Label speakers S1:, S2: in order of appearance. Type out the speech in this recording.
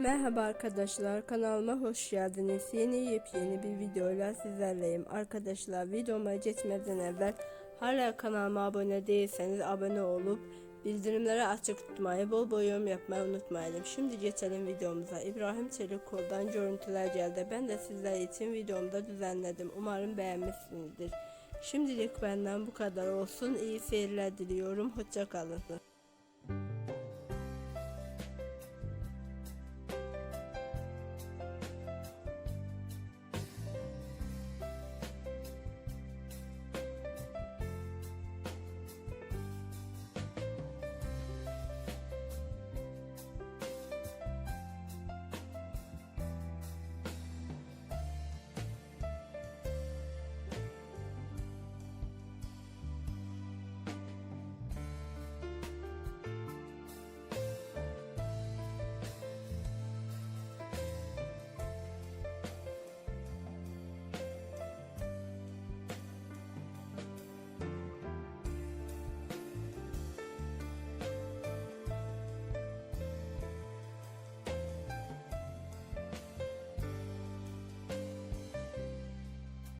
S1: Merhaba arkadaşlar kanalıma hoş geldiniz. Yeni yepyeni bir videoyla sizlerleyim. Arkadaşlar videoma geçmeden evvel hala kanalıma abone değilseniz abone olup bildirimleri açık tutmayı bol bol yorum yapmayı unutmayalım. Şimdi geçelim videomuza. İbrahim Çelikkol'dan görüntüler geldi. Ben de sizler için videomda düzenledim. Umarım beğenmişsinizdir. Şimdilik benden bu kadar olsun. İyi seyirler diliyorum. Hoşça kalın.